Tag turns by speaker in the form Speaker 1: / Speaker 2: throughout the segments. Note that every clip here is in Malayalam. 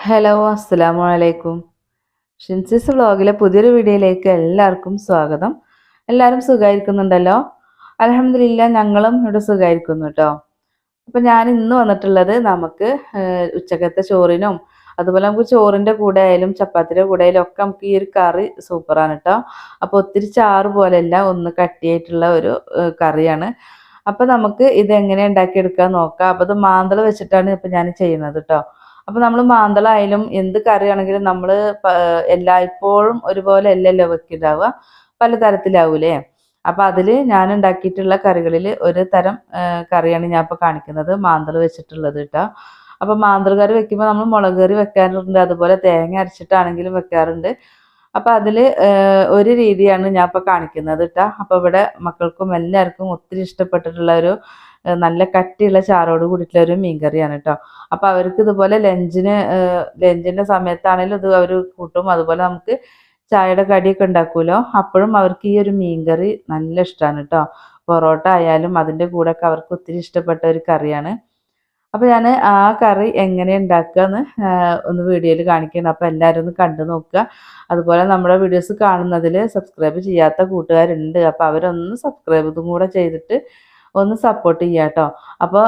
Speaker 1: ഹലോ അസ്സലാമു അലൈക്കും ഷിൻസിസ് വ്ളോഗിലെ പുതിയൊരു വീഡിയോയിലേക്ക് എല്ലാവർക്കും സ്വാഗതം. എല്ലാവരും സുഖമായിരിക്കുന്നുണ്ടല്ലോ അലഹമില്ല ഞങ്ങളും ഇവിടെ സുഖമായിരിക്കുന്നു കേട്ടോ അപ്പം ഞാൻ ഇന്ന് വന്നിട്ടുള്ളത് നമുക്ക് ഉച്ചക്കത്തെ ചോറിനും അതുപോലെ നമുക്ക് ചോറിന്റെ കൂടെ ആയാലും ചപ്പാത്തിയുടെ കൂടെ ആയാലും ഒക്കെ നമുക്ക് ഈ ഒരു കറി സൂപ്പറാണ് കേട്ടോ അപ്പോൾ ഒത്തിരി ചാറ് പോലെയല്ല ഒന്ന് കട്ടിയായിട്ടുള്ള ഒരു കറിയാണ്. അപ്പം നമുക്ക് ഇത് എങ്ങനെ ഉണ്ടാക്കിയെടുക്കാൻ നോക്കാം. അപ്പോൾ അത് മാന്തൾ വെച്ചിട്ടാണ് ഇപ്പം ഞാൻ ചെയ്യുന്നത് കേട്ടോ അപ്പൊ നമ്മൾ മാന്തളായാലും എന്ത് കറിയാണെങ്കിലും നമ്മൾ എല്ലായ്പ്പോഴും ഒരുപോലെ അല്ലല്ലോ വെക്കുണ്ടാവുക. പലതരത്തിലാവൂലേ? അപ്പൊ അതിൽ ഞാൻ ഉണ്ടാക്കിയിട്ടുള്ള കറികളിൽ ഒരു തരം കറിയാണ് ഞാൻ ഇപ്പൊ കാണിക്കുന്നത്. മാന്തൾ വെച്ചിട്ടുള്ളത് കേട്ടോ അപ്പൊ മാന്തൾ കറി വെക്കുമ്പോൾ നമ്മൾ മുളക് കറി വെക്കാറുണ്ട്. അതുപോലെ തേങ്ങ അരച്ചിട്ടാണെങ്കിലും വെക്കാറുണ്ട്. അപ്പൊ അതിൽ ഒരു രീതിയാണ് ഞാൻ ഇപ്പൊ കാണിക്കുന്നത് കേട്ടോ അപ്പൊ ഇവിടെ മക്കൾക്കും എല്ലാവർക്കും ഒത്തിരി ഇഷ്ടപ്പെട്ടിട്ടുള്ള ഒരു നല്ല കട്ടിയുള്ള ചാറോട് കൂടിയിട്ടുള്ള ഒരു മീൻകറിയാണ് കേട്ടോ. അപ്പൊ അവർക്ക് ഇതുപോലെ ലഞ്ചിന് ലഞ്ചിന്റെ സമയത്താണെങ്കിലും ഇത് അവർ കൂട്ടും. അതുപോലെ നമുക്ക് ചായയുടെ കടിയൊക്കെ ഉണ്ടാക്കുമല്ലോ. അപ്പോഴും അവർക്ക് ഈ ഒരു മീൻകറി നല്ല ഇഷ്ടമാണ് കേട്ടോ. പൊറോട്ട ആയാലും അതിന്റെ കൂടെ ഒക്കെ അവർക്ക് ഒത്തിരി ഇഷ്ടപ്പെട്ട ഒരു കറിയാണ്. അപ്പോൾ ഞാൻ ആ കറി എങ്ങനെ ഉണ്ടാക്കുക എന്ന് ഒന്ന് വീഡിയോയിൽ കാണിക്കണം അപ്പോൾ എല്ലാവരും ഒന്ന് കണ്ടു നോക്കുക. അതുപോലെ നമ്മുടെ വീഡിയോസ് കാണുന്നതിൽ സബ്സ്ക്രൈബ് ചെയ്യാത്ത കൂട്ടുകാരുണ്ട്. അപ്പോൾ അവരൊന്ന് സബ്സ്ക്രൈബ് ഇതും കൂടെ ചെയ്തിട്ട് ഒന്ന് സപ്പോർട്ട് ചെയ്യുക കേട്ടോ അപ്പോൾ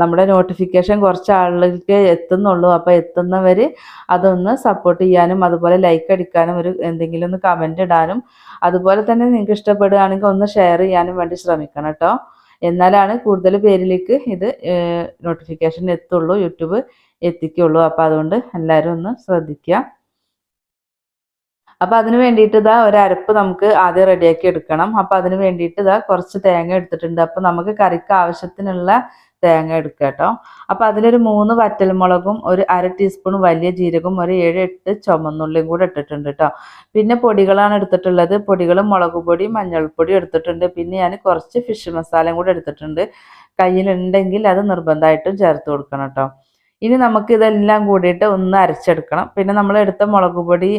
Speaker 1: നമ്മുടെ നോട്ടിഫിക്കേഷൻ കുറച്ച് ആളുകൾക്ക് എത്തുന്നുള്ളൂ. അപ്പോൾ എത്തുന്നവർ അതൊന്ന് സപ്പോർട്ട് ചെയ്യാനും അതുപോലെ ലൈക്ക് അടിക്കാനും ഒരു എന്തെങ്കിലും ഒന്ന് കമന്റ് ഇടാനും അതുപോലെ തന്നെ നിങ്ങൾക്ക് ഇഷ്ടപ്പെടുകയാണെങ്കിൽ ഒന്ന് ഷെയർ ചെയ്യാനും വേണ്ടി ശ്രമിക്കണം കേട്ടോ എന്നാലാണ് കൂടുതൽ പേരിലേക്ക് ഇത് നോട്ടിഫിക്കേഷൻ എത്തുള്ളൂ യൂട്യൂബ് എത്തിക്കുള്ളൂ. അപ്പോൾ അതുകൊണ്ട് എല്ലാവരും ഒന്ന് ശ്രദ്ധിക്കുക. അപ്പോൾ അതിന് വേണ്ടിയിട്ട് ഇതാ ഒരു അരപ്പ് നമുക്ക് ആദ്യം റെഡിയാക്കി എടുക്കണം. അപ്പോൾ അതിന് വേണ്ടിയിട്ട് ഇതാ കുറച്ച് തേങ്ങ എടുത്തിട്ടുണ്ട്. അപ്പോൾ നമുക്ക് കറിക്ക് ആവശ്യത്തിനുള്ള തേങ്ങ എടുക്കുക കേട്ടോ. അപ്പോൾ അതിലൊരു മൂന്ന് വറ്റൽമുളകും ഒരു അര ടീസ്പൂൺ വലിയ ജീരകം ഒരു ഏഴ് എട്ട് ചുമന്നുള്ളിയും കൂടെ ഇട്ടിട്ടുണ്ട് കേട്ടോ. പിന്നെ പൊടികളാണ് എടുത്തിട്ടുള്ളത്. പൊടികൾ മുളക് പൊടി മഞ്ഞൾപ്പൊടി എടുത്തിട്ടുണ്ട്. പിന്നെ ഞാൻ കുറച്ച് ഫിഷ് മസാലയും കൂടെ എടുത്തിട്ടുണ്ട്. കയ്യിലുണ്ടെങ്കിൽ അത് നിർബന്ധമായിട്ടും ചേർത്ത് കൊടുക്കണം കേട്ടോ. ഇനി നമുക്ക് ഇതെല്ലാം കൂടിയിട്ട് ഒന്ന് അരച്ചെടുക്കണം. പിന്നെ നമ്മൾ എടുത്ത മുളക് പൊടി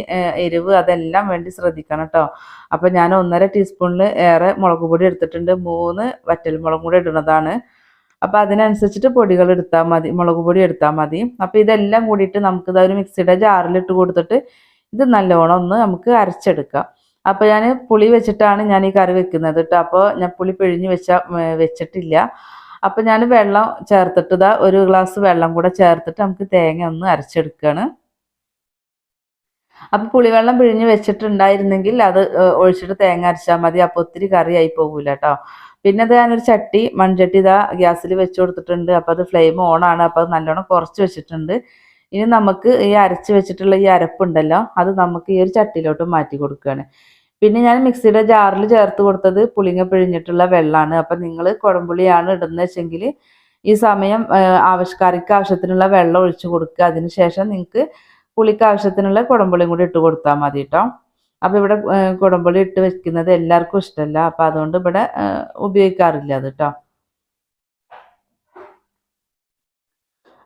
Speaker 1: എരിവ് അതെല്ലാം വേണ്ടി ശ്രദ്ധിക്കണം കേട്ടോ അപ്പോൾ ഞാൻ ഒന്നര ടീസ്പൂണിൽ ഏറെ മുളക് പൊടി എടുത്തിട്ടുണ്ട്. മൂന്ന് വറ്റൽമുളകും കൂടി ഇടുന്നതാണ്. അപ്പോൾ അതിനനുസരിച്ചിട്ട് പൊടികൾ എടുത്താൽ മതി. മുളക് പൊടി എടുത്താൽ മതി. അപ്പോൾ ഇതെല്ലാം കൂടിയിട്ട് നമുക്ക് ഒരു മിക്സിയുടെ ജാറിലിട്ട് കൊടുത്തിട്ട് ഇത് നല്ലോണം ഒന്ന് നമുക്ക് അരച്ചെടുക്കാം. അപ്പോൾ ഞാൻ പുളി വെച്ചിട്ടാണ് ഞാൻ ഈ കറി വെക്കുന്നത് കേട്ടോ അപ്പോൾ ഞാൻ പുളി പിഴിഞ്ഞ് വെച്ച വെച്ചിട്ടില്ല. അപ്പോൾ ഞാൻ വെള്ളം ചേർത്തിട്ട് ഇതാ ഒരു ഗ്ലാസ് വെള്ളം കൂടെ ചേർത്തിട്ട് നമുക്ക് തേങ്ങ ഒന്ന് അരച്ചെടുക്കുകയാണ് അപ്പോൾ പുളിവെള്ളം പിഴിഞ്ഞ് വെച്ചിട്ടുണ്ടായിരുന്നെങ്കിൽ അത് ഒഴിച്ചിട്ട് തേങ്ങ അരച്ചാൽ മതി. അപ്പോൾ ഒത്തിരി കറിയായി പോകൂല കേട്ടോ പിന്നെ അത് ഞാനൊരു ചട്ടി മൺചട്ടി ഇതാ ഗ്യാസിൽ വെച്ച് കൊടുത്തിട്ടുണ്ട്. അപ്പോൾ അത് ഫ്ലെയിം ഓൺ ആണ്. അപ്പോൾ അത് നല്ലോണം കുറച്ച് വെച്ചിട്ടുണ്ട്. ഇനി നമുക്ക് ഈ അരച്ച് വെച്ചിട്ടുള്ള ഈ അരപ്പുണ്ടല്ലോ അത് നമുക്ക് ഈ ഒരു ചട്ടിയിലോട്ട് മാറ്റി കൊടുക്കുകയാണ് പിന്നെ ഞാൻ മിക്സിയുടെ ജാറിൽ ചേർത്ത് കൊടുത്തത് പുളിങ്ങ പിഴിഞ്ഞിട്ടുള്ള വെള്ളമാണ് അപ്പം നിങ്ങൾ കുടംപുളിയാണ് ഇടുന്നത് വെച്ചെങ്കിൽ ഈ സമയം ആഹ്, ആവശ്യക്കാർക്ക് ആവശ്യത്തിനുള്ള വെള്ളം ഒഴിച്ചു കൊടുക്കുക. അതിനുശേഷം നിങ്ങൾക്ക് പുളിക്ക് ആവശ്യത്തിനുള്ള കുടംപുളിയും കൂടി ഇട്ട് കൊടുത്താൽ മതി കേട്ടോ അപ്പോൾ ഇവിടെ കുടംപുളി ഇട്ട് വെക്കുന്നത് എല്ലാവർക്കും ഇഷ്ടമല്ല അപ്പം അതുകൊണ്ട് ഇവിടെ ഉപയോഗിക്കാറില്ല അത് കേട്ടോ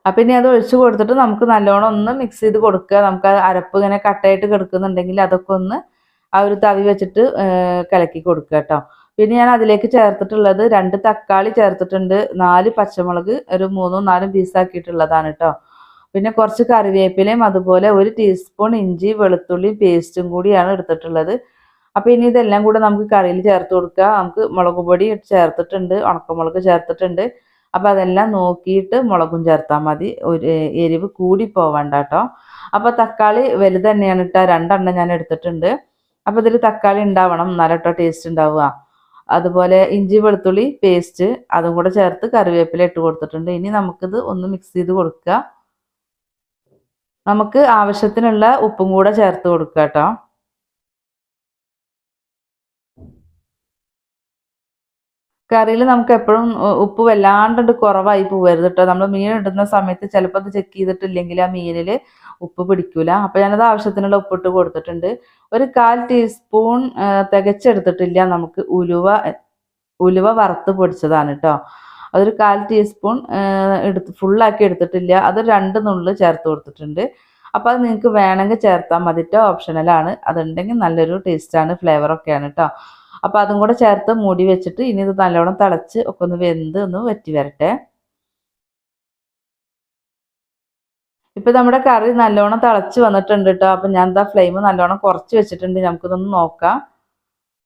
Speaker 1: അപ്പം ഇനി അത് ഒഴിച്ചു കൊടുത്തിട്ട് നമുക്ക് നല്ലോണം ഒന്ന് മിക്സ് ചെയ്ത് കൊടുക്കുക. നമുക്ക് അരപ്പ് ഇങ്ങനെ കട്ടയായിട്ട് കിടക്കുന്നുണ്ടെങ്കിൽ അതൊക്കെ ഒന്ന് ആ ഒരു തവി വെച്ചിട്ട് കലക്കി കൊടുക്കുക കേട്ടോ. പിന്നെ ഞാൻ അതിലേക്ക് ചേർത്തിട്ടുള്ളത് രണ്ട് തക്കാളി ചേർത്തിട്ടുണ്ട്. നാല് പച്ചമുളക് ഒരു മൂന്നും നാലും പീസാക്കിയിട്ടുള്ളതാണ് കേട്ടോ. പിന്നെ കുറച്ച് കറിവേപ്പിലയും അതുപോലെ ഒരു ടീസ്പൂൺ ഇഞ്ചി വെളുത്തുള്ളി പേസ്റ്റും കൂടിയാണ് എടുത്തിട്ടുള്ളത്. അപ്പോൾ ഇനി ഇതെല്ലാം കൂടെ നമുക്ക് കറിയിൽ ചേർത്ത് കൊടുക്കുക. നമുക്ക് മുളക് പൊടി ചേർത്തിട്ടുണ്ട് ഉണക്കമുളക് ചേർത്തിട്ടുണ്ട്. അപ്പം അതെല്ലാം നോക്കിയിട്ട് മുളകും ചേർത്താൽ മതി. ഒരു എരിവ് കൂടി പോവണ്ട കേട്ടോ. അപ്പോൾ തക്കാളി വലുത് തന്നെയാണ് ഇട്ടാൽ രണ്ടെണ്ണം ഞാൻ എടുത്തിട്ടുണ്ട്. അപ്പോൾ ഇതിൽ തക്കാളി ഉണ്ടാവണം. എന്നാലട്ടോ ടേസ്റ്റ് ഉണ്ടാവുക. അതുപോലെ ഇഞ്ചി വെളുത്തുള്ളി പേസ്റ്റ് അതും കൂടെ ചേർത്ത് കറിവേപ്പില ഇട്ട് കൊടുത്തിട്ടുണ്ട്. ഇനി നമുക്കിത് ഒന്ന് മിക്സ് ചെയ്ത് കൊടുക്കുക. നമുക്ക് ആവശ്യത്തിനുള്ള ഉപ്പും കൂടെ ചേർത്ത് കൊടുക്കുക കേട്ടോ. കറിയിൽ നമുക്ക് എപ്പോഴും ഉപ്പ് വല്ലാണ്ട് കുറവായി പോകരുത് കേട്ടോ നമ്മൾ മീൻ ഇടുന്ന സമയത്ത് ചിലപ്പോൾ അത് ചെക്ക് ചെയ്തിട്ടില്ലെങ്കിൽ ആ മീനിൽ ഉപ്പ് പിടിക്കൂല. അപ്പോൾ ഞാനത് ആവശ്യത്തിനുള്ള ഉപ്പിട്ട് കൊടുത്തിട്ടുണ്ട്. ഒരു കാൽ ടീസ്പൂൺ തികച്ചെടുത്തിട്ടില്ല നമുക്ക് ഉലുവ ഉലുവ വറുത്ത് പൊടിച്ചതാണ് കേട്ടോ അതൊരു കാൽ ടീസ്പൂൺ എടുത്ത് ഫുള്ളാക്കി എടുത്തിട്ടില്ല. അത് രണ്ട് നുള്ളിൽ ചേർത്ത് കൊടുത്തിട്ടുണ്ട്. അപ്പോൾ അത് നിങ്ങൾക്ക് വേണമെങ്കിൽ ചേർത്താൽ മതിട്ടോ ഓപ്ഷനലാണ് അതുണ്ടെങ്കിൽ നല്ലൊരു ടേസ്റ്റാണ് ഫ്ലേവറൊക്കെയാണ് കേട്ടോ അപ്പോൾ അതും കൂടെ ചേർത്ത് മൂടി വെച്ചിട്ട് ഇനി ഇത് നല്ലോണം തിളച്ച് ഒക്കെ ഒന്ന് വെന്ത് ഒന്ന് വറ്റി വരട്ടെ. ഇപ്പം നമ്മുടെ കറി നല്ലോണം തിളച്ച് വന്നിട്ടുണ്ട് കേട്ടോ. അപ്പം ഞാൻ എന്താ ഫ്ലെയിം നല്ലോണം കുറച്ച് വെച്ചിട്ടുണ്ട്. നമുക്കിതൊന്ന് നോക്കാം.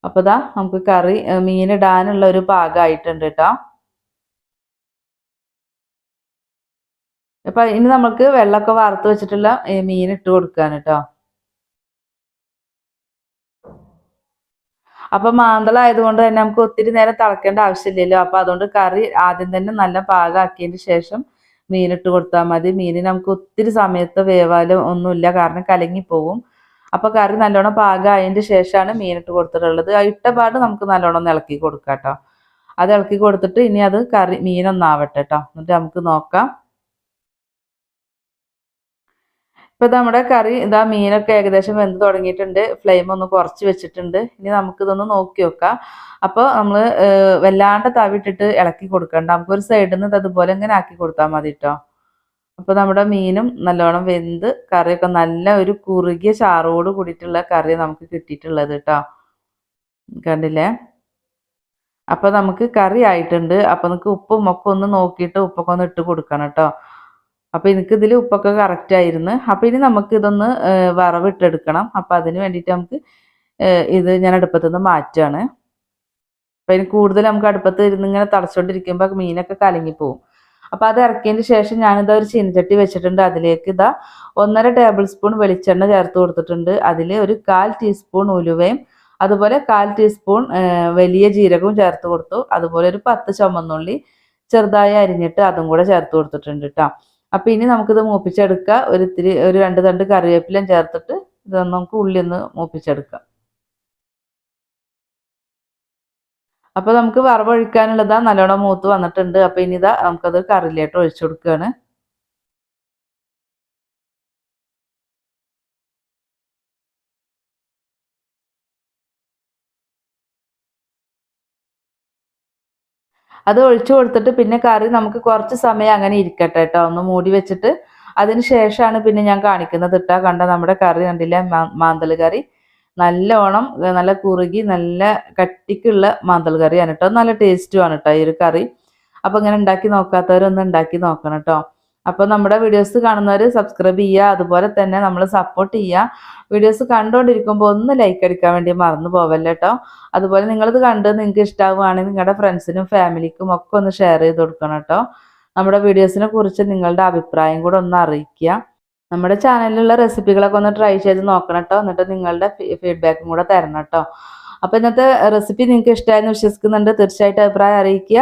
Speaker 1: അപ്പോൾ ഇതാ നമുക്ക് കറി മീനിടാനുള്ള ഒരു പാകമായിട്ടുണ്ട് കേട്ടോ. അപ്പം ഇനി നമുക്ക് വെള്ളമൊക്കെ വറുത്ത് വെച്ചിട്ടുള്ള മീൻ ഇട്ട് കൊടുക്കാൻ കേട്ടോ. അപ്പൊ മാന്തളായതുകൊണ്ട് തന്നെ നമുക്ക് ഒത്തിരി നേരം തിളക്കേണ്ട ആവശ്യമില്ലല്ലോ. അപ്പൊ അതുകൊണ്ട് കറി ആദ്യം തന്നെ നല്ല പാകമാക്കിയതിന് ശേഷം മീനിട്ട് കൊടുത്താൽ മതി. മീൻ നമുക്ക് ഒത്തിരി സമയത്ത് വേവാലും ഒന്നുമില്ല. കാരണം കലങ്ങി പോകും അപ്പൊ കറി നല്ലോണം പാകമായതിന് ശേഷമാണ് മീനിട്ട് കൊടുത്തിട്ടുള്ളത്. ആ ഇട്ട പാട് നമുക്ക് നല്ലോണം ഇളക്കി കൊടുക്കാം കേട്ടോ. അത് ഇളക്കി കൊടുത്തിട്ട് ഇനി അത് കറി മീനൊന്നാവട്ടെ കേട്ടോ. എന്നിട്ട് നമുക്ക് നോക്കാം. ഇപ്പൊ നമ്മുടെ കറി ഇതാ മീനൊക്കെ ഏകദേശം വെന്ത് തുടങ്ങിയിട്ടുണ്ട്. ഫ്ലെയിം ഒന്ന് കുറച്ച് വെച്ചിട്ടുണ്ട്. ഇനി നമുക്ക് ഇതൊന്ന് നോക്കി നോക്കാം അപ്പോൾ നമ്മൾ വല്ലാണ്ട് തവിട്ടിട്ട് ഇളക്കി കൊടുക്കണ്ട. നമുക്കൊരു സൈഡിൽ നിന്ന് അതുപോലെ ഇങ്ങനെ ആക്കി കൊടുത്താൽ മതി കേട്ടോ അപ്പോൾ നമ്മുടെ മീനും നല്ലോണം വെന്ത് കറിയൊക്കെ നല്ല ഒരു കുറുകിയ ചാറോട് കൂടിയിട്ടുള്ള കറി നമുക്ക് കിട്ടിയിട്ടുള്ളത് കേട്ടോ കണ്ടില്ലേ? അപ്പോൾ നമുക്ക് കറി ആയിട്ടുണ്ട്. അപ്പോൾ നമുക്ക് ഉപ്പും ഒക്കെ ഒന്ന് നോക്കിയിട്ട് ഉപ്പൊക്കെ ഒന്ന് ഇട്ട് കൊടുക്കണം കേട്ടോ അപ്പോൾ എനിക്കിതിൽ ഉപ്പൊക്കെ കറക്റ്റ് ആയിരുന്നു. അപ്പോൾ ഇനി നമുക്ക് ഇതൊന്ന് വറവിട്ടെടുക്കണം അപ്പോൾ അതിന് വേണ്ടിയിട്ട് നമുക്ക് ഇത് ഞാൻ അടുപ്പത്തു നിന്ന് മാറ്റുകയാണ് അപ്പോൾ ഇനി കൂടുതൽ നമുക്ക് അടുപ്പത്ത് ഇരുന്ന് ഇങ്ങനെ തടച്ചുകൊണ്ടിരിക്കുമ്പോൾ മീനൊക്കെ കലങ്ങിപ്പോവും. അപ്പോൾ അത് ഇറക്കിയതിന് ശേഷം ഞാനിതാ ഒരു ചീനച്ചട്ടി വെച്ചിട്ടുണ്ട്. അതിലേക്ക് ഇതാ ഒന്നര ടേബിൾ സ്പൂൺ വെളിച്ചെണ്ണ ചേർത്ത് കൊടുത്തിട്ടുണ്ട്. അതിൽ ഒരു കാൽ ടീസ്പൂൺ ഉലുവയും അതുപോലെ കാൽ ടീസ്പൂൺ വലിയ ജീരകവും ചേർത്ത് കൊടുത്തു. അതുപോലെ ഒരു പത്ത് ചുമന്നുള്ളി ചെറുതായി അരിഞ്ഞിട്ട് അതും കൂടെ ചേർത്ത് കൊടുത്തിട്ടുണ്ട് കേട്ടോ അപ്പം ഇനി നമുക്കിത് മൂപ്പിച്ചെടുക്കുക ഒരു ഇത്തിരി ഒരു രണ്ട് തണ്ട് കറിവേപ്പിലയും ചേർത്തിട്ട് ഇത് നമുക്ക് ഉള്ളി ഒന്ന് മൂപ്പിച്ചെടുക്കാം. അപ്പോൾ നമുക്ക് വറവൊഴിക്കാനുള്ളതാ നല്ലോണം മൂത്ത് വന്നിട്ടുണ്ട്. അപ്പോൾ ഇനി ഇതാ നമുക്കത് കറിയിലോട്ട് ഒഴിച്ചു കൊടുക്കുകയാണ്. അത് ഒഴിച്ചു കൊടുത്തിട്ട് പിന്നെ കറി നമുക്ക് കുറച്ച് സമയം അങ്ങനെ ഇരിക്കട്ടെ കേട്ടോ ഒന്ന് മൂടി വെച്ചിട്ട് അതിന് ശേഷമാണ് പിന്നെ ഞാൻ കാണിക്കുന്നത് ഇട്ടാ കണ്ട നമ്മുടെ കറി കണ്ടില്ല? മാന്തൽ കറി. നല്ലോണം നല്ല കുറുകി നല്ല കട്ടിക്കുള്ള മാന്തൽ കറിയാണ് കേട്ടോ നല്ല ടേസ്റ്റുമാണ് കേട്ടോ ഈ ഒരു കറി. അപ്പോൾ ഇങ്ങനെ ഉണ്ടാക്കി നോക്കാത്തവരൊന്ന് ഉണ്ടാക്കി നോക്കണം കേട്ടോ അപ്പോൾ നമ്മുടെ വീഡിയോസ് കാണുന്നവർ സബ്സ്ക്രൈബ് ചെയ്യുക അതുപോലെ തന്നെ നമ്മൾ സപ്പോർട്ട് ചെയ്യുക. വീഡിയോസ് കണ്ടുകൊണ്ടിരിക്കുമ്പോൾ ഒന്ന് ലൈക്ക് അടിക്കാൻ വേണ്ടി മറന്നു പോവല്ലോ കേട്ടോ അതുപോലെ നിങ്ങളിത് കണ്ട് നിങ്ങൾക്ക് ഇഷ്ടമാവുകയാണെങ്കിൽ നിങ്ങളുടെ ഫ്രണ്ട്സിനും ഫാമിലിക്കും ഒക്കെ ഒന്ന് ഷെയർ ചെയ്ത് കൊടുക്കണം കേട്ടോ നമ്മുടെ വീഡിയോസിനെ കുറിച്ച് നിങ്ങളുടെ അഭിപ്രായം കൂടെ ഒന്ന് അറിയിക്കുക. നമ്മുടെ ചാനലിലുള്ള റെസിപ്പികളൊക്കെ ഒന്ന് ട്രൈ ചെയ്ത് നോക്കണം കേട്ടോ എന്നിട്ട് നിങ്ങളുടെ ഫീഡ്ബാക്കും കൂടെ തരണം കേട്ടോ അപ്പോൾ ഇന്നത്തെ റെസിപ്പി നിങ്ങൾക്ക് ഇഷ്ടമായെന്ന് വിശ്വസിക്കുന്നുണ്ട്. തീർച്ചയായിട്ടും അഭിപ്രായം അറിയിക്കുക.